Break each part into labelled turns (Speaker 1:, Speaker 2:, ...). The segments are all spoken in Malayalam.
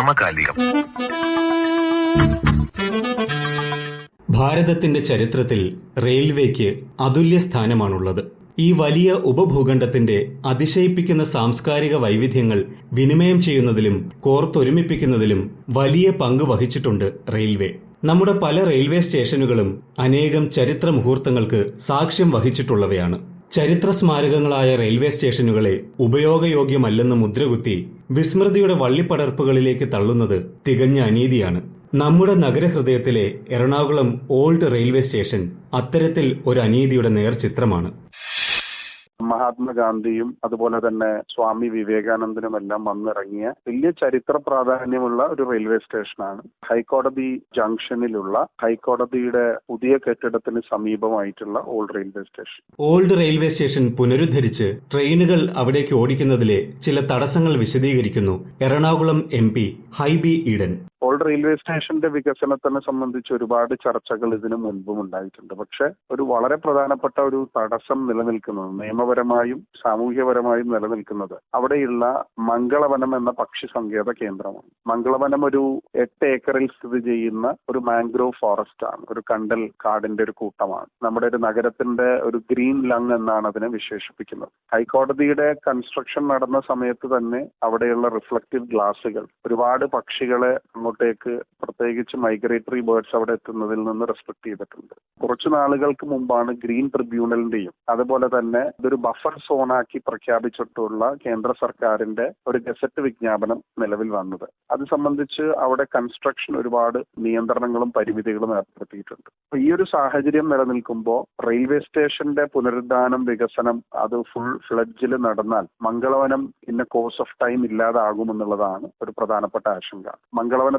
Speaker 1: സമകാലികം.
Speaker 2: ഭാരതത്തിന്റെ ചരിത്രത്തിൽ റെയിൽവേക്ക് അതുല്യ സ്ഥാനമാണുള്ളത്. ഈ വലിയ ഉപഭൂഖണ്ഡത്തിന്റെ അതിശയിപ്പിക്കുന്ന സാംസ്കാരിക വൈവിധ്യങ്ങൾ വിനിമയം ചെയ്യുന്നതിലും കോർത്തൊരുമിപ്പിക്കുന്നതിലും വലിയ പങ്ക് വഹിച്ചിട്ടുണ്ട് റെയിൽവേ. നമ്മുടെ പല റെയിൽവേ സ്റ്റേഷനുകളും അനേകം ചരിത്ര മുഹൂർത്തങ്ങൾക്ക് സാക്ഷ്യം വഹിച്ചിട്ടുള്ളവയാണ്. ചരിത്ര സ്മാരകങ്ങളായ റെയിൽവേ സ്റ്റേഷനുകളെ ഉപയോഗയോഗ്യമല്ലെന്ന് മുദ്രകുത്തി വിസ്മൃതിയുടെ വള്ളിപ്പടർപ്പുകളിലേക്ക് തള്ളുന്നത് തികഞ്ഞ അനീതിയാണ്. നമ്മുടെ നഗരഹൃദയത്തിലെ എറണാകുളം ഓൾഡ് റെയിൽവേ സ്റ്റേഷൻ അത്തരത്തിൽ ഒരു അനീതിയുടെ നേർചിത്രമാണ്.
Speaker 3: മഹാത്മാഗാന്ധിയും അതുപോലെ തന്നെ സ്വാമി വിവേകാനന്ദനും എല്ലാം വന്നിറങ്ങിയ വലിയ ചരിത്ര പ്രാധാന്യമുള്ള ഒരു റെയിൽവേ സ്റ്റേഷനാണ്. ഹൈക്കോടതി ജംഗ്ഷനിലുള്ള ഹൈക്കോടതിയുടെ പുതിയ കെട്ടിടത്തിന് സമീപമായിട്ടുള്ള old railway station.
Speaker 2: Old railway station പുനരുദ്ധരിച്ച് ട്രെയിനുകൾ അവിടേക്ക് ഓടിക്കുന്നതിലെ ചില തടസ്സങ്ങൾ വിശദീകരിക്കുന്നു. Ernakulam M P Hibi Eden.
Speaker 3: Old railway സ്റ്റേഷന്റെ വികസനത്തിനെ സംബന്ധിച്ച് ഒരുപാട് ചർച്ചകൾ ഇതിനു മുൻപും ഉണ്ടായിട്ടുണ്ട്. പക്ഷെ ഒരു വളരെ പ്രധാനപ്പെട്ട ഒരു തടസ്സം നിലനിൽക്കുന്നത് നിയമപരമായും സാമൂഹ്യപരമായും നിലനിൽക്കുന്നത് അവിടെയുള്ള മംഗളവനം എന്ന പക്ഷി സങ്കേത കേന്ദ്രമാണ്. മംഗളവനം ഒരു എട്ട് ഏക്കറിൽ സ്ഥിതി ചെയ്യുന്ന ഒരു മാംഗ്രോവ് ഫോറസ്റ്റ് ആണ്. ഒരു കണ്ടൽ കാടിന്റെ ഒരു കൂട്ടമാണ്. നമ്മുടെ ഒരു നഗരത്തിന്റെ ഒരു ഗ്രീൻ ലങ് എന്നാണ് അതിനെ വിശേഷിപ്പിക്കുന്നത്. ഹൈക്കോടതിയുടെ കൺസ്ട്രക്ഷൻ നടന്ന സമയത്ത് തന്നെ അവിടെയുള്ള റിഫ്ലക്റ്റീവ് ഗ്ലാസുകൾ ഒരുപാട് പക്ഷികളെ അങ്ങോട്ടേക്ക് പ്രത്യേകിച്ച് മൈഗ്രേറ്ററി ബേർഡ്സ് അവിടെ എത്തുന്നതിൽ നിന്ന് റെസ്ട്രിക്ട് ചെയ്തിട്ടുണ്ട്. കുറച്ചു നാളുകൾക്ക് മുമ്പാണ് ഗ്രീൻ ട്രിബ്യൂണലിന്റെയും അതുപോലെ തന്നെ ഇതൊരു ബഫർ സോണാക്കി പ്രഖ്യാപിച്ചിട്ടുള്ള കേന്ദ്ര സർക്കാരിന്റെ ഒരു ഗസറ്റ് വിജ്ഞാപനം നിലവിൽ വന്നത്. അത് സംബന്ധിച്ച് അവിടെ കൺസ്ട്രക്ഷൻ ഒരുപാട് നിയന്ത്രണങ്ങളും പരിമിതികളും ഏർപ്പെടുത്തിയിട്ടുണ്ട്. ഈ ഒരു സാഹചര്യം നിലനിൽക്കുമ്പോൾ റെയിൽവേ സ്റ്റേഷന്റെ പുനരുദ്ധാനം വികസനം അത് ഫുൾ ഫ്ലഡ്ജിൽ നടന്നാൽ മംഗളവനം ഇന്ന കോഴ്സ് ഓഫ് ടൈം ഇല്ലാതാകുമെന്നുള്ളതാണ് ഒരു പ്രധാനപ്പെട്ട ആശങ്ക.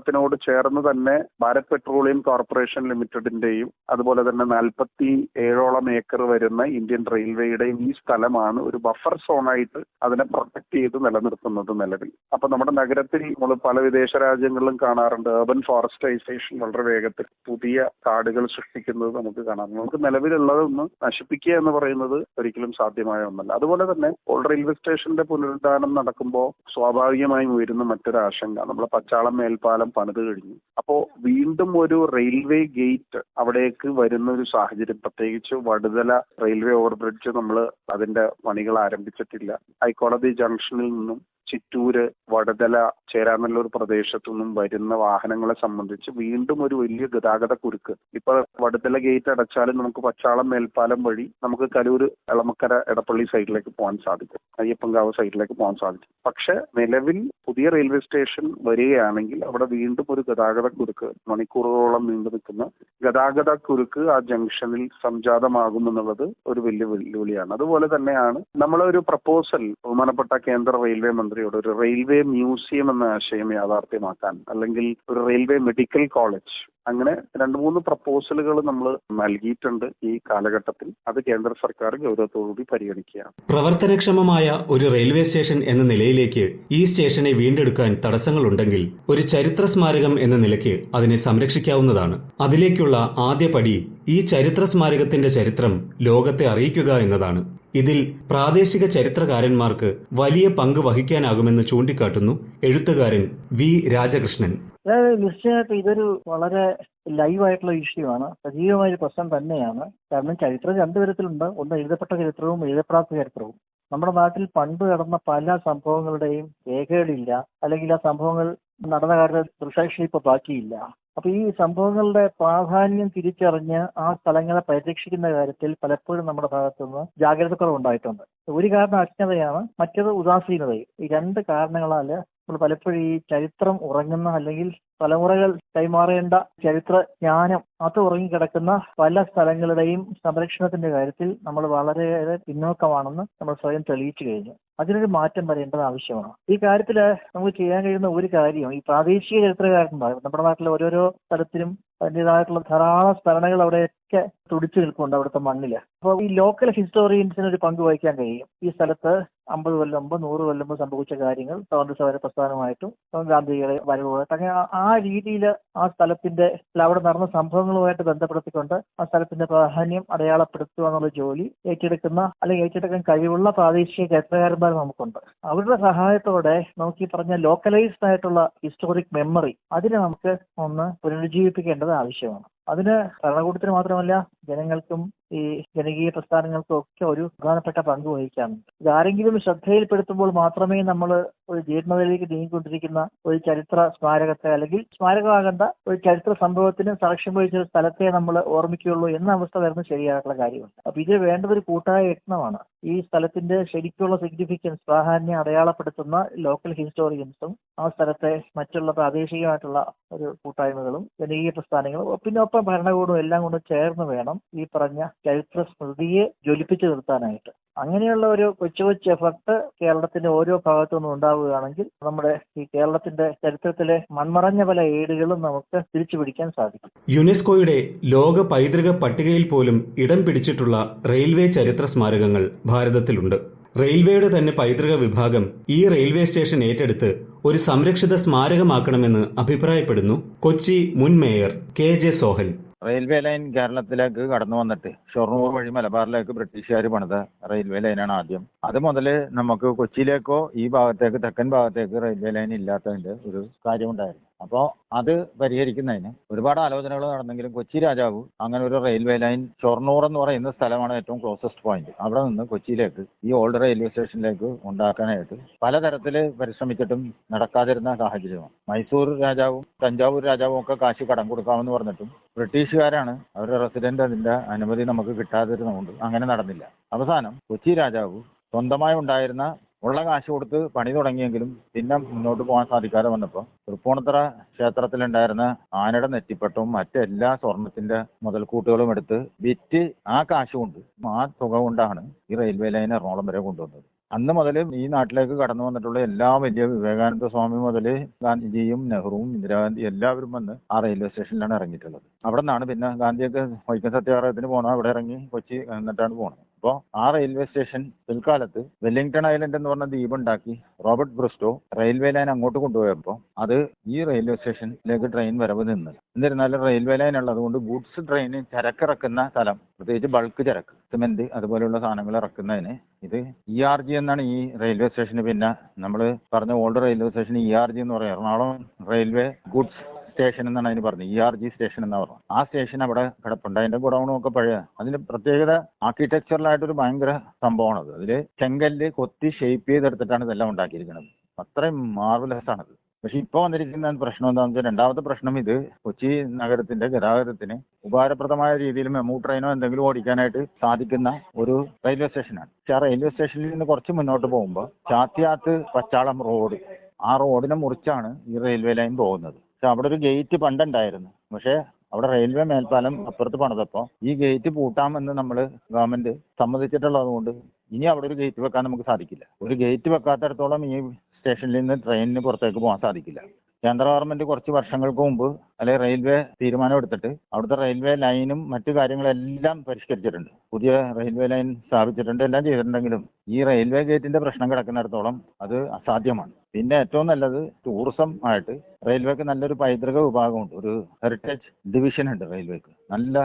Speaker 3: മംഗളവനത്തിനോട് ചേർന്ന് തന്നെ ഭാരത് പെട്രോളിയം കോർപ്പറേഷൻ ലിമിറ്റഡിന്റെയും അതുപോലെ തന്നെ നാൽപ്പത്തി ഏഴോളം ഏക്കർ വരുന്ന ഇന്ത്യൻ റെയിൽവേയുടെയും ഈ സ്ഥലമാണ് ഒരു ബഫർ സോണായിട്ട് അതിനെ പ്രൊട്ടക്ട് ചെയ്ത് നിലനിർത്തുന്നത് നിലവിൽ. അപ്പൊ നമ്മുടെ നഗരത്തിൽ നമ്മൾ പല വിദേശ രാജ്യങ്ങളിലും കാണാറുണ്ട് ഏർബൻ ഫോറസ്റ്റൈസേഷൻ വളരെ വേഗത്തിൽ പുതിയ കാടുകൾ സൃഷ്ടിക്കുന്നത് നമുക്ക് കാണാം നമുക്ക് നിലവിലുള്ളതൊന്ന് നശിപ്പിക്കുക എന്ന് പറയുന്നത് ഒരിക്കലും സാധ്യമായ ഒന്നല്ല. അതുപോലെ തന്നെ ഓൾഡ് റെയിൽവേ സ്റ്റേഷന്റെ പുനരുദ്ധാനം നടക്കുമ്പോൾ സ്വാഭാവികമായും ഉയരുന്ന മറ്റൊരു ആശങ്ക നമ്മുടെ പച്ചാളം മേൽപ്പാലം പണിത് കഴിഞ്ഞു. അപ്പോ വീണ്ടും ഒരു റെയിൽവേ ഗേറ്റ് അവിടേക്ക് വരുന്ന ഒരു സാഹചര്യം. പ്രത്യേകിച്ച് വടുതല റെയിൽവേ ഓവർബ്രിഡ്ജ് നമ്മൾ അതിന്റെ പണികൾ ആരംഭിച്ചിട്ടില്ല. ഹൈക്കോടതി ജംഗ്ഷനിൽ നിന്നും ചിറ്റൂര് വടതല ചേരാമല്ലൂർ പ്രദേശത്തു നിന്നും വരുന്ന വാഹനങ്ങളെ സംബന്ധിച്ച് വീണ്ടും ഒരു വലിയ ഗതാഗത കുരുക്ക്. ഇപ്പൊ വടതല ഗേറ്റ് അടച്ചാലും നമുക്ക് പച്ചാളം മേൽപ്പാലം വഴി നമുക്ക് കലൂർ എളമക്കര എടപ്പള്ളി സൈഡിലേക്ക് പോകാൻ സാധിക്കും. അയ്യപ്പൻകാവ് സൈഡിലേക്ക് പോകാൻ സാധിക്കും. പക്ഷെ നിലവിൽ പുതിയ റെയിൽവേ സ്റ്റേഷൻ വരികയാണെങ്കിൽ അവിടെ വീണ്ടും ഒരു ഗതാഗത കുരുക്ക് മണിക്കൂറുകളോളം നീണ്ടു നിൽക്കുന്ന ഗതാഗത കുരുക്ക് ആ ജംഗ്ഷനിൽ സംജാതമാകും എന്നുള്ളത് ഒരു വലിയ വെല്ലുവിളിയാണ്. അതുപോലെ തന്നെയാണ് നമ്മളൊരു പ്രപ്പോസൽ ബഹുമാനപ്പെട്ട കേന്ദ്ര റെയിൽവേ മന്ത്രിയോട് ഒരു റെയിൽവേ മ്യൂസിയം എന്ന ആശയം യാഥാർത്ഥ്യമാക്കാൻ അല്ലെങ്കിൽ ഒരു റെയിൽവേ മെഡിക്കൽ കോളേജ് അങ്ങനെ രണ്ട് മൂന്ന് പ്രപ്പോസലുകൾ നമ്മൾ നൽകിയിട്ടുണ്ട് ഈ കാലഘട്ടത്തിൽ. അത് കേന്ദ്ര സർക്കാർ ഗൗരവത്തോടുകൂടി പരിഗണിക്കുകയാണ്.
Speaker 2: പ്രവർത്തനക്ഷമമായ ഒരു റെയിൽവേ സ്റ്റേഷൻ എന്ന നിലയിലേക്ക് ഈ സ്റ്റേഷനെ വീണ്ടെടുക്കാൻ തടസ്സങ്ങളുണ്ടെങ്കിൽ ഒരു ചരിത്ര സ്മാരകം എന്ന നിലയ്ക്ക് അതിനെ സംരക്ഷിക്കാവുന്നതാണ്. അതിലേക്കുള്ള ആദ്യ പടി ഈ ചരിത്ര സ്മാരകത്തിന്റെ ചരിത്രം ലോകത്തെ അറിയിക്കുക എന്നതാണ്. ഇതിൽ പ്രാദേശിക ചരിത്രകാരന്മാർക്ക് വലിയ പങ്ക് വഹിക്കാനാകുമെന്ന് ചൂണ്ടിക്കാട്ടുന്നു എഴുത്തുകാരൻ വി രാജകൃഷ്ണൻ.
Speaker 4: നിശ്ചയമായിട്ടും ഇതൊരു വളരെ ലൈവ് ആയിട്ടുള്ള ഇഷ്യൂ ആണ്. സജീവമായ ഒരു പ്രശ്നം തന്നെയാണ്. കാരണം ചരിത്രം രണ്ടു തരത്തിലുണ്ട്. ഒന്ന് എഴുതപ്പെട്ട ചരിത്രവും എഴുതപ്പെടാത്ത ചരിത്രവും. നമ്മുടെ നാട്ടിൽ പണ്ട് നടന്ന പല സംഭവങ്ങളുടെയും രേഖകളില്ല. അല്ലെങ്കിൽ ആ സംഭവങ്ങൾ നടന്ന കാര്യത്തിൽ ദൃശാക്ഷി ഇപ്പൊ ബാക്കിയില്ല. അപ്പൊ ഈ സംഭവങ്ങളുടെ പ്രാധാന്യം തിരിച്ചറിഞ്ഞ് ആ സ്ഥലങ്ങളെ പരിരക്ഷിക്കുന്ന കാര്യത്തിൽ പലപ്പോഴും നമ്മുടെ ഭാഗത്തുനിന്ന് ജാഗ്രത കുറവുണ്ടായിട്ടുണ്ട്. ഒരു കാരണം അജ്ഞതയാണ് മറ്റത് ഉദാസീനതയും. ഈ രണ്ട് കാരണങ്ങളാൽ പലപ്പോഴും ഈ ചരിത്രം ഉറങ്ങുന്ന അല്ലെങ്കിൽ തലമുറകൾ കൈമാറേണ്ട ചരിത്ര ജ്ഞാനം അത് ഉറങ്ങിക്കിടക്കുന്ന പല സ്ഥലങ്ങളുടെയും സംരക്ഷണത്തിന്റെ കാര്യത്തിൽ നമ്മൾ വളരെയേറെ പിന്നോക്കമാണെന്ന് നമ്മൾ സ്വയം തെളിയിച്ചു കഴിഞ്ഞു. അതിനൊരു മാറ്റം വരേണ്ടത് ആവശ്യമാണ്. ഈ കാര്യത്തിൽ നമുക്ക് ചെയ്യാൻ കഴിയുന്ന ഒരു കാര്യം ഈ പ്രാദേശിക ചരിത്രകാരന്മാർ നമ്മുടെ നാട്ടിലെ ഓരോരോ സ്ഥലത്തിനും അതിന്റെതായിട്ടുള്ള ധാരാളം സ്മരണകൾ അവിടെയൊക്കെ തുടിച്ചു നിൽക്കുന്നുണ്ട് അവിടുത്തെ മണ്ണിൽ അപ്പോൾ ഈ ലോക്കൽ ഹിസ്റ്റോറിയൻസിന് ഒരു പങ്ക് വഹിക്കാൻ കഴിയും. ഈ സ്ഥലത്ത് അമ്പത് കൊല്ലം മുമ്പ് നൂറ് കൊല്ലം സംഭവിച്ച കാര്യങ്ങൾ സ്വാതന്ത്ര്യ സമര പ്രസ്ഥാനമായിട്ടും ഗാന്ധിജിയുടെ വരവുമായിട്ടും. അങ്ങനെ ആ- ആ രീതിയിൽ ആ സ്ഥലത്തിന്റെ അവിടെ നടന്ന സംഭവങ്ങളുമായിട്ട് ബന്ധപ്പെടുത്തിക്കൊണ്ട് ആ സ്ഥലത്തിന്റെ പ്രാധാന്യം അടയാളപ്പെടുത്തുക എന്നുള്ള ജോലി ഏറ്റെടുക്കുന്ന അല്ലെങ്കിൽ ഏറ്റെടുക്കാൻ കഴിവുള്ള പ്രാദേശിക ചരിത്രകാരന്മാർ നമുക്കുണ്ട്. അവരുടെ സഹായത്തോടെ നോക്കി പറഞ്ഞ ലോക്കലൈസ്ഡ് ആയിട്ടുള്ള ഹിസ്റ്റോറിക് മെമ്മറി അതിനെ നമുക്ക് ഒന്ന് പുനരുജ്ജീവിപ്പിക്കേണ്ടത് ആവശ്യമാണ്. അതിന് ഭരണകൂടത്തിന് മാത്രമല്ല ജനങ്ങൾക്കും ഈ ജനകീയ പ്രസ്ഥാനങ്ങൾക്കും ഒക്കെ ഒരു പ്രധാനപ്പെട്ട പങ്ക് വഹിക്കാറുണ്ട്. ഇതാരെങ്കിലും ശ്രദ്ധയിൽപ്പെടുത്തുമ്പോൾ മാത്രമേ നമ്മൾ ഒരു ജീർണതയിലേക്ക് നീങ്ങിക്കൊണ്ടിരിക്കുന്ന ഒരു ചരിത്ര സ്മാരകത്തെ അല്ലെങ്കിൽ സ്മാരകമാകേണ്ട ഒരു ചരിത്ര സംഭവത്തിന് സാക്ഷ്യം വഹിച്ച ഒരു സ്ഥലത്തെ നമ്മൾ ഓർമ്മിക്കുകയുള്ളൂ എന്ന അവസ്ഥ വരുന്നത് ശരിയായിട്ടുള്ള കാര്യമുണ്ട് അപ്പൊ ഇത് വേണ്ടത് ഒരു കൂട്ടായ യത്നമാണ്. ഈ സ്ഥലത്തിന്റെ ശരിക്കുള്ള സിഗ്നിഫിക്കൻസ് പ്രാധാന്യം അടയാളപ്പെടുത്തുന്ന ലോക്കൽ ഹിസ്റ്റോറിയൻസും ആ സ്ഥലത്തെ മറ്റുള്ള പ്രാദേശികമായിട്ടുള്ള ഒരു കൂട്ടായ്മകളും ജനകീയ പ്രസ്ഥാനങ്ങളും പിന്നെ ഒപ്പം ഭരണകൂടവും എല്ലാം കൊണ്ട് ചേർന്ന് വേണം ഈ പറഞ്ഞ ചരിത്ര സ്മൃതിയെ ജ്വലിപ്പിച്ചു നിർത്താനായിട്ട്. അങ്ങനെയുള്ള ഒരു കൊച്ചു കൊച്ചു എഫർട്ട് കേരളത്തിന്റെ ഓരോ ഭാഗത്തു നിന്നും ഉണ്ടാവുകയാണെങ്കിൽ നമ്മുടെ ഈ കേരളത്തിന്റെ ചരിത്രത്തിലെ മൺമറഞ്ഞ പല ഏടുകളും നമുക്ക് തിരിച്ചു പിടിക്കാൻ സാധിക്കും.
Speaker 2: യുനെസ്കോയുടെ ലോക പൈതൃക പട്ടികയിൽ പോലും ഇടം പിടിച്ചിട്ടുള്ള റെയിൽവേ ചരിത്ര സ്മാരകങ്ങൾ ഭാരതത്തിലുണ്ട്. റെയിൽവേയുടെ തന്നെ പൈതൃക വിഭാഗം ഈ റെയിൽവേ സ്റ്റേഷൻ ഏറ്റെടുത്ത് ഒരു സംരക്ഷിത സ്മാരകമാക്കണമെന്ന് അഭിപ്രായപ്പെടുന്നു കൊച്ചി മുൻ mayor K J Sohan.
Speaker 1: Railway line കേരളത്തിലേക്ക് കടന്നു വന്നിട്ട് ഷൊർണൂർ വഴി മലബാറിലേക്ക് ബ്രിട്ടീഷുകാർ പണിത റെയിൽവേ ലൈനാണ് ആദ്യം. അത് മുതൽ നമുക്ക് കൊച്ചിയിലേക്കോ ഈ ഭാഗത്തേക്ക് തെക്കൻ ഭാഗത്തേക്ക് റെയിൽവേ ലൈൻ ഇല്ലാത്തതിന്റെ ഒരു കാര്യമുണ്ടായിരുന്നു. അപ്പോൾ അത് പരിഹരിക്കുന്നതിന് ഒരുപാട് ആലോചനകൾ നടന്നെങ്കിലും കൊച്ചി രാജാവ് അങ്ങനെ ഒരു റെയിൽവേ ലൈൻ ഷൊർണൂർ എന്ന് പറയുന്ന സ്ഥലമാണ് ഏറ്റവും ക്ലോസസ്റ്റ് പോയിന്റ് അവിടെ നിന്ന് കൊച്ചിയിലേക്ക് ഈ ഓൾഡ് റെയിൽവേ സ്റ്റേഷനിലേക്ക് ഉണ്ടാക്കാനായിട്ട് പലതരത്തിൽ പരിശ്രമിച്ചിട്ടും നടക്കാതിരുന്ന സാഹചര്യമാണ്. മൈസൂർ രാജാവും തഞ്ചാവൂർ രാജാവും ഒക്കെ കാശ് കടം കൊടുക്കാമെന്ന് പറഞ്ഞിട്ടും ബ്രിട്ടീഷുകാരാണ് അവരുടെ റെസിഡന്റ് അതിന്റെ അനുമതി നമുക്ക് കിട്ടാതിരുന്നതുകൊണ്ട് അങ്ങനെ നടന്നില്ല. അവസാനം കൊച്ചി രാജാവ് സ്വന്തമായി ഉണ്ടായിരുന്ന ഉള്ള കാശ് കൊടുത്ത് പണി തുടങ്ങിയെങ്കിലും പിന്നെ മുന്നോട്ട് പോകാൻ സാധിക്കാതെ വന്നപ്പോൾ തൃപ്പൂണിത്തറ ക്ഷേത്രത്തിലുണ്ടായിരുന്ന ആനയുടെ നെറ്റിപ്പട്ടവും മറ്റെല്ലാ സ്വർണത്തിന്റെ മുതൽക്കൂട്ടുകളും എടുത്ത് വിറ്റ് ആ കാശ് കൊണ്ട് ആ തുക കൊണ്ടാണ് ഈ റെയിൽവേ ലൈൻ എറണാകുളം വരെ കൊണ്ടുവന്നത്. അന്ന് മുതൽ ഈ നാട്ടിലേക്ക് കടന്നു വന്നിട്ടുള്ള എല്ലാ വലിയ വിവേകാനന്ദ സ്വാമി മുതൽ ഗാന്ധിജിയും നെഹ്റുവും ഇന്ദിരാഗാന്ധി എല്ലാവരും വന്ന് ആ റെയിൽവേ സ്റ്റേഷനിലാണ് ഇറങ്ങിയിട്ടുള്ളത്. അവിടെ നിന്നാണ് പിന്നെ ഗാന്ധിയൊക്കെ വൈക്കം സത്യാഗ്രഹത്തിന് പോകണം? അവിടെ ഇറങ്ങി കൊച്ചി എന്നിട്ടാണ് പോണത്. അപ്പോൾ ആ റെയിൽവേ സ്റ്റേഷൻ പിൽക്കാലത്ത് വെല്ലിംഗ്ടൺ ഐലൻഡ് എന്ന് പറഞ്ഞ ദ്വീപ് ഉണ്ടാക്കി റോബർട്ട് ബ്രിസ്റ്റോ റെയിൽവേ ലൈൻ അങ്ങോട്ട് കൊണ്ടുപോയപ്പോൾ അത് ഈ റെയിൽവേ സ്റ്റേഷനിലേക്ക് ട്രെയിൻ വരവ് നിന്ന് എന്നിരുന്നാലും റെയിൽവേ ലൈൻ ഉള്ളതുകൊണ്ട് ഗുഡ്സ് ട്രെയിൻ ചരക്കിറക്കുന്ന സ്ഥലം പ്രത്യേകിച്ച് ബൾക്ക് ചരക്ക് സിമെന്റ് അതുപോലെയുള്ള സാധനങ്ങൾ ഇറക്കുന്നതിന് ഇത് ഇ ആർ ജി എന്നാണ് ഈ റെയിൽവേ സ്റ്റേഷന് പിന്നെ നമ്മൾ പറഞ്ഞ old railway station E R G എന്ന് പറയും. എറണാകുളം റെയിൽവേ ഗുഡ്സ് സ്റ്റേഷൻ എന്നാണ് അതിന് പറഞ്ഞത്. ഇ ആർ ജി സ്റ്റേഷൻ എന്നാണ് പറഞ്ഞത്. ആ സ്റ്റേഷൻ അവിടെ കിടപ്പുണ്ട്. അതിന്റെ ഗുഡൌണും ഒക്കെ പഴയ. അതിന്റെ പ്രത്യേകത ആർക്കിടെക്ചറലായിട്ടൊരു ഭയങ്കര സംഭവമാണത്. അതിൽ ചെങ്കല്ല് കൊത്തി ഷേപ്പ് ചെയ്തെടുത്തിട്ടാണ് ഇതെല്ലാം ഉണ്ടാക്കിയിരിക്കുന്നത്. അത്രയും മാർവലസ് ആണത്. പക്ഷെ ഇപ്പൊ വന്നിരിക്കുന്ന പ്രശ്നം എന്താണെന്ന് വെച്ചാൽ രണ്ടാമത്തെ പ്രശ്നം ഇത്. കൊച്ചി നഗരത്തിന്റെ ഗതാഗതത്തിന് ഉപകാരപ്രദമായ രീതിയിൽ മെമു ട്രെയിനോ എന്തെങ്കിലും ഓടിക്കാനായിട്ട് സാധിക്കുന്ന ഒരു റെയിൽവേ സ്റ്റേഷനാണ് പക്ഷെ ആ റെയിൽവേ സ്റ്റേഷനിൽ നിന്ന് കുറച്ച് മുന്നോട്ട് പോകുമ്പോൾ ചാത്തിയാത്ത് പച്ചാളം റോഡ് ആ റോഡിനെ മുറിച്ചാണ് ഈ റെയിൽവേ ലൈൻ പോകുന്നത്. പക്ഷെ അവിടെ ഒരു ഗേറ്റ് പണ്ടുണ്ടായിരുന്നു. പക്ഷെ അവിടെ റെയിൽവേ മേൽപ്പാലം അപ്പുറത്ത് പണിതപ്പോ ഈ ഗേറ്റ് പൂട്ടാമെന്ന് നമ്മൾ ഗവൺമെന്റ് സമ്മതിച്ചിട്ടുള്ളത് കൊണ്ട് ഇനി അവിടെ ഒരു ഗേറ്റ് വെക്കാൻ നമുക്ക് സാധിക്കില്ല. ഒരു ഗേറ്റ് വെക്കാത്തടത്തോളം ഈ സ്റ്റേഷനിൽ നിന്ന് ട്രെയിനിന് പുറത്തേക്ക് പോകാൻ സാധിക്കില്ല. കേന്ദ്ര ഗവൺമെന്റ് കുറച്ച് വർഷങ്ങൾക്ക് മുമ്പ് അല്ലെ റെയിൽവേ തീരുമാനം എടുത്തിട്ട് അവിടുത്തെ റെയിൽവേ ലൈനും മറ്റു കാര്യങ്ങളെല്ലാം പരിഷ്കരിച്ചിട്ടുണ്ട്. പുതിയ റെയിൽവേ ലൈൻ സ്ഥാപിച്ചിട്ടുണ്ട് എല്ലാം ചെയ്തിട്ടുണ്ടെങ്കിലും ഈ റെയിൽവേ ഗേറ്റിന്റെ പ്രശ്നം കിടക്കുന്നിടത്തോളം അത് അസാധ്യമാണ്. പിന്നെ ഏറ്റവും നല്ലത് ടൂറിസം ആയിട്ട് റെയിൽവേക്ക് നല്ലൊരു പൈതൃക വിഭാഗമുണ്ട്. ഒരു ഹെറിറ്റേജ് ഡിവിഷൻ ഉണ്ട് റെയിൽവേക്ക് നല്ല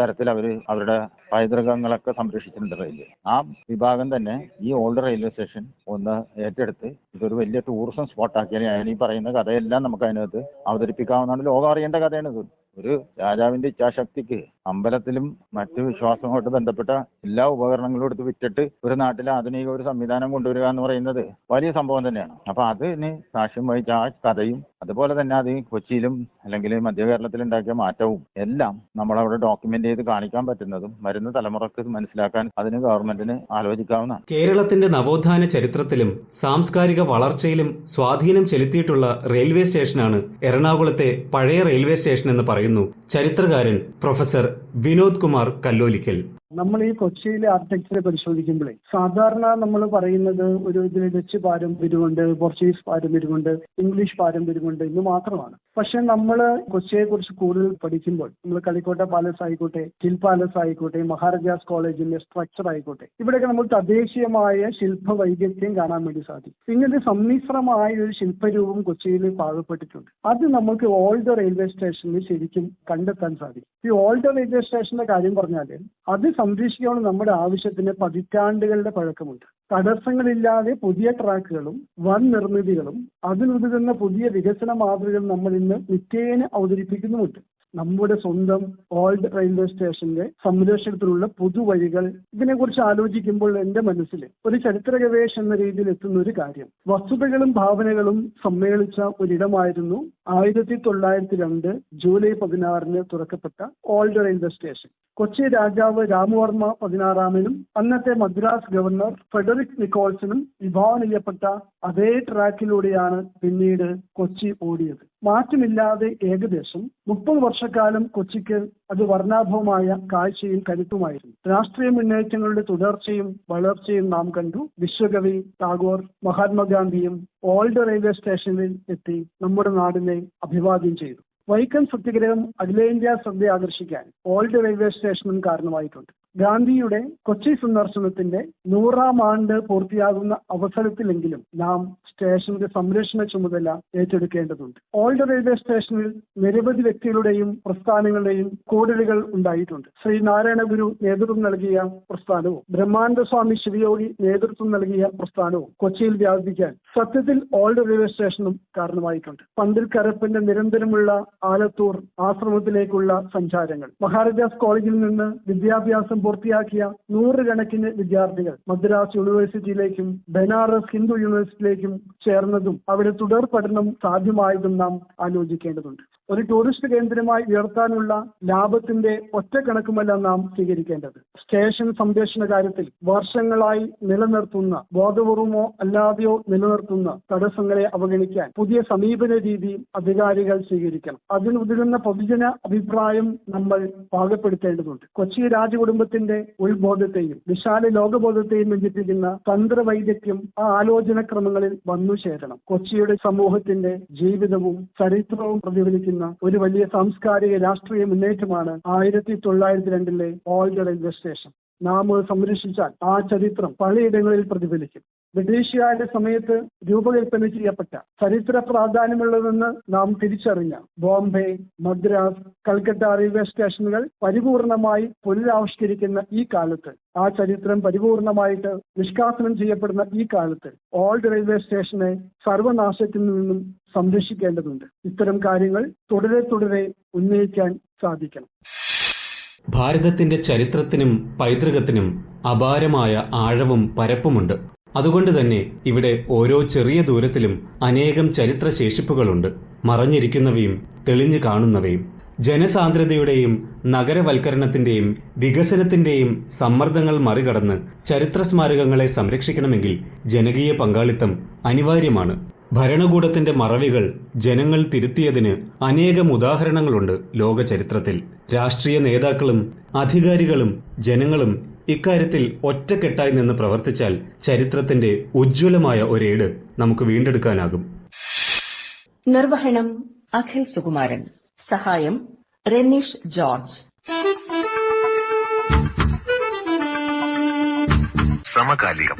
Speaker 1: തരത്തിൽ അവർ അവരുടെ പൈതൃകങ്ങളൊക്കെ സംരക്ഷിച്ചിട്ടുണ്ട് റെയിൽവേ ആ വിഭാഗം തന്നെ ഈ ഓൾഡ് റെയിൽവേ സ്റ്റേഷൻ ഒന്ന് ഏറ്റെടുത്ത് ഇതൊരു വലിയ ടൂറിസം സ്പോട്ടാക്കിയാൽ ഞാൻ ഈ പറയുന്ന കഥയെല്ലാം നമുക്ക് അതിനകത്ത് അവതരിപ്പിക്കാവുന്നതാണ്. ലോകം അറിയേണ്ട കഥയാണ് ഇത്. ഒരു രാജാവിന്റെ ഇച്ഛാശക്തിക്ക് അമ്പലത്തിലും മറ്റു വിശ്വാസവുമായിട്ട് ബന്ധപ്പെട്ട എല്ലാ ഉപകരണങ്ങളും എടുത്ത് വിറ്റിട്ട് ഒരു നാട്ടിലെ ആധുനിക ഒരു സംവിധാനം കൊണ്ടുവരിക എന്ന് പറയുന്നത് വലിയ സംഭവം തന്നെയാണ്. അപ്പൊ അതിന് സാക്ഷ്യം വഹിച്ച ആ കഥയും അതുപോലെ തന്നെ അത് കൊച്ചിയിലും അല്ലെങ്കിൽ മധ്യ കേരളത്തിൽ ഉണ്ടാക്കിയ മാറ്റവും എല്ലാം നമ്മളവിടെ ഡോക്യുമെന്റ് ചെയ്ത് കാണിക്കാൻ പറ്റുന്നതും വരുന്ന തലമുറയ്ക്ക് മനസ്സിലാക്കാൻ അതിന് ഗവൺമെന്റിന് ആലോചിക്കാവുന്നതാണ്.
Speaker 2: കേരളത്തിന്റെ നവോത്ഥാന ചരിത്രത്തിലും സാംസ്കാരിക വളർച്ചയിലും സ്വാധീനം ചെലുത്തിയിട്ടുള്ള റെയിൽവേ സ്റ്റേഷനാണ് എറണാകുളത്തെ പഴയ റെയിൽവേ സ്റ്റേഷൻ എന്ന് പറയുന്നു. ചരിത്രകാരൻ പ്രൊഫസർ വിനോദ് കുമാർ കല്ലോലിക്കൽ.
Speaker 5: നമ്മൾ ഈ കൊച്ചിയിലെ ആർക്കിടെക്ചറെ പരിശോധിക്കുമ്പോഴേ സാധാരണ നമ്മൾ പറയുന്നത് ഒരു ഇതിൽ ഡച്ച് പാരമ്പര്യമുണ്ട് പോർച്ചുഗീസ് പാരമ്പര്യമുണ്ട് ഇംഗ്ലീഷ് പാരമ്പര്യമുണ്ട് എന്ന് മാത്രമാണ്. പക്ഷെ നമ്മൾ കൊച്ചിയെ കുറിച്ച് കൂടുതൽ പഠിക്കുമ്പോൾ നമ്മൾ കളിക്കോട്ട പാലസ് ആയിക്കോട്ടെ ഹിൽ പാലസ് ആയിക്കോട്ടെ മഹാരാജാസ് കോളേജിന്റെ സ്ട്രക്ചർ ആയിക്കോട്ടെ ഇവിടെയൊക്കെ നമ്മൾ തദ്ദേശീയമായ ശില്പ വൈദഗ്ധ്യം കാണാൻ വേണ്ടി സാധിക്കും. ഇങ്ങനെ സമ്മിശ്രമായ ഒരു ശില്പരൂപം കൊച്ചിയിൽ പാകപ്പെട്ടിട്ടുണ്ട്. അത് നമുക്ക് ഓൾഡ് റെയിൽവേ സ്റ്റേഷനിൽ ശരിക്കും കണ്ടെത്താൻ സാധിക്കും. ഈ ഓൾഡ് റെയിൽവേ സ്റ്റേഷന്റെ കാര്യം പറഞ്ഞാൽ അത് സംരക്ഷിക്കാനുള്ള നമ്മുടെ ആവശ്യത്തിന് പതിറ്റാണ്ടുകളുടെ പഴക്കമുണ്ട്. തടസ്സങ്ങളില്ലാതെ പുതിയ ട്രാക്കുകളും വൻ നിർമ്മിതികളും അതിനുതകുന്ന പുതിയ വികസന മാതൃകകൾ നമ്മൾ ഇന്ന് നിത്യേന അവതരിപ്പിക്കുന്നുമുണ്ട്. നമ്മുടെ സ്വന്തം ഓൾഡ് റെയിൽവേ സ്റ്റേഷന്റെ സംരക്ഷണത്തിലുള്ള പുതുവഴികൾ ഇതിനെക്കുറിച്ച് ആലോചിക്കുമ്പോൾ എന്റെ മനസ്സിൽ ഒരു ചരിത്ര എന്ന രീതിയിൽ എത്തുന്ന ഒരു കാര്യം. വസ്തുതകളും ഭാവനകളും സമ്മേളിച്ച ഒരിടമായിരുന്നു ആയിരത്തി തൊള്ളായിരത്തി രണ്ട് ജൂലൈ പതിനാറിന് തുറക്കപ്പെട്ട ഓൾഡ് റെയിൽവേ സ്റ്റേഷൻ കൊച്ചി രാജാവ് രാമവർമ്മ പതിനാറാമനും അന്നത്തെ മദ്രാസ് ഗവർണർ ഫെഡറിക് നിക്കോൾസനും വിഭാവനം ചെയ്യപ്പെട്ട അതേ ട്രാക്കിലൂടെയാണ് പിന്നീട് കൊച്ചി ഓടിയത്. മാറ്റമില്ലാതെ ഏകദേശം മുപ്പത് വർഷക്കാലം കൊച്ചിക്ക് അത് വർണാഭമായ കാഴ്ചയും കരുത്തുമായിരുന്നു. രാഷ്ട്രീയ മുന്നേറ്റങ്ങളുടെ തുടർച്ചയും വളർച്ചയും നാം കണ്ടു. വിശ്വകവി ടാഗോർ മഹാത്മാഗാന്ധിയും ഓൾഡ് റെയിൽവേ സ്റ്റേഷനിൽ എത്തി നമ്മുടെ നാടിനെ അഭിവാദ്യം ചെയ്തു. വൈക്കം സത്യഗ്രഹം അഖിലേന്ത്യാ ശ്രദ്ധ ആകർഷിക്കാൻ ഓൾഡ് റെയിൽവേ സ്റ്റേഷനും കാരണമായിട്ടുണ്ട്. ഗാന്ധിയുടെ കൊച്ചി സന്ദർശനത്തിന്റെ നൂറാം ആണ്ട് പൂർത്തിയാകുന്ന അവസരത്തിലെങ്കിലും നാം സ്റ്റേഷന്റെ സംരക്ഷണ ചുമതല ഏറ്റെടുക്കേണ്ടതുണ്ട്. ഓൾഡ് റെയിൽവേ സ്റ്റേഷനിൽ നിരവധി വ്യക്തികളുടെയും പ്രസ്ഥാനങ്ങളുടെയും കൂടലുകൾ ഉണ്ടായിട്ടുണ്ട്. ശ്രീ നാരായണ ഗുരു നേതൃത്വം നൽകിയ പ്രസ്ഥാനവും ബ്രഹ്മാനന്ദ സ്വാമി ശിവയോഗി നേതൃത്വം നൽകിയ പ്രസ്ഥാനവും കൊച്ചിയിൽ വ്യാപിക്കാൻ സത്യത്തിൽ ഓൾഡ് റെയിൽവേ സ്റ്റേഷനും കാരണമായിട്ടുണ്ട്. പന്തിൽ കരപ്പന്റെ നിരന്തരമുള്ള ആലത്തൂർ ആശ്രമത്തിലേക്കുള്ള സഞ്ചാരങ്ങൾ മഹാരാജാസ് കോളേജിൽ നിന്ന് വിദ്യാഭ്യാസം പൂർത്തിയാക്കിയ നൂറുകണക്കിന് വിദ്യാർത്ഥികൾ മദ്രാസ് യൂണിവേഴ്സിറ്റിയിലേക്കും ബനാറസ് ഹിന്ദു യൂണിവേഴ്സിറ്റിയിലേക്കും ചേർന്നതും അവിടെ തുടർ പഠനം സാധ്യമായതും നാം ആലോചിക്കേണ്ടതുണ്ട്. ഒരു ടൂറിസ്റ്റ് കേന്ദ്രമായി ഉയർത്താനുള്ള ലാഭത്തിന്റെ ഒറ്റ കണക്കുമല്ല നാം സ്വീകരിക്കേണ്ടത്. സ്റ്റേഷൻ സംരക്ഷണ കാര്യത്തിൽ വർഷങ്ങളായി നിലനിർത്തുന്ന ബോധപൂർവമോ അല്ലാതെയോ നിലനിർത്തുന്ന തടസ്സങ്ങളെ അവഗണിക്കാൻ പുതിയ സമീപന രീതി അധികാരികൾ സ്വീകരിക്കണം. അതിനുതിരുന്ന പൊതുജന അഭിപ്രായം നമ്മൾ പാകപ്പെടുത്തേണ്ടതുണ്ട്. കൊച്ചി രാജകുടുംബത്തിന്റെ ഉൾബോധത്തെയും വിശാല ലോകബോധത്തെയും ബന്ധിപ്പിക്കുന്ന തന്ത്രവൈദഗ്ധ്യം ആ ആലോചനക്രമങ്ങളിൽ വന്നു ചേരണം. കൊച്ചിയുടെ സമൂഹത്തിന്റെ ജീവിതവും ചരിത്രവും പ്രതിഫലിക്കുന്ന ഒരു വലിയ സാംസ്കാരിക രാഷ്ട്രീയ മുന്നേറ്റമാണ് ആയിരത്തി തൊള്ളായിരത്തി രണ്ടിലെ ഓൾഡ് റെയിൽവേ സ്റ്റേഷൻ. നാം സംരക്ഷിച്ചാൽ ആ ചരിത്രം പലയിടങ്ങളിൽ പ്രതിഫലിക്കും. ബ്രിട്ടീഷുകാരുടെ സമയത്ത് രൂപകൽപ്പന ചെയ്യപ്പെട്ട ചരിത്ര പ്രാധാന്യമുള്ളതെന്ന് നാം തിരിച്ചറിഞ്ഞ ബോംബെ മദ്രാസ് കൽക്കട്ട റെയിൽവേ സ്റ്റേഷനുകൾ പരിപൂർണമായി പുനരാവിഷ്കരിക്കുന്ന ഈ കാലത്ത് ആ ചരിത്രം പരിപൂർണമായിട്ട് നിഷ്കാസനം ചെയ്യപ്പെടുന്ന ഈ കാലത്ത് ഓൾഡ് റെയിൽവേ സ്റ്റേഷനെ സർവനാശത്തിൽ നിന്നും സംരക്ഷിക്കേണ്ടതുണ്ട്. ഇത്തരം കാര്യങ്ങൾ തുടരെ തുടരെ ഉന്നയിക്കാൻ സാധിക്കണം.
Speaker 2: ഭാരതത്തിന്റെ ചരിത്രത്തിനും പൈതൃകത്തിനും അപാരമായ ആഴവും പരപ്പുമുണ്ട്. അതുകൊണ്ട് തന്നെ ഇവിടെ ഓരോ ചെറിയ ദൂരത്തിലും അനേകം ചരിത്ര ശേഷിപ്പുകളുണ്ട് മറഞ്ഞിരിക്കുന്നവയും തെളിഞ്ഞു കാണുന്നവയും ജനസാന്ദ്രതയുടെയും നഗരവൽക്കരണത്തിന്റെയും വികസനത്തിന്റെയും സമ്മർദ്ദങ്ങൾ മറികടന്ന് ചരിത്ര സ്മാരകങ്ങളെ സംരക്ഷിക്കണമെങ്കിൽ ജനകീയ പങ്കാളിത്തം അനിവാര്യമാണ്. ഭരണകൂടത്തിന്റെ മറവികൾ ജനങ്ങൾ തിരുത്തിയതിന് അനേകം ഉദാഹരണങ്ങളുണ്ട് ലോക ചരിത്രത്തിൽ രാഷ്ട്രീയ നേതാക്കളും അധികാരികളും ജനങ്ങളും ഇക്കാര്യത്തിൽ ഒറ്റക്കെട്ടായി നിന്ന് പ്രവർത്തിച്ചാൽ ചരിത്രത്തിന്റെ ഉജ്ജ്വലമായ ഒരേട് നമുക്ക് വീണ്ടെടുക്കാനാകും.
Speaker 6: നിർവഹണം അഖിൽ സുകുമാരൻ. സഹായം റെനീഷ് ജോർജ്.
Speaker 7: സമകാലികം.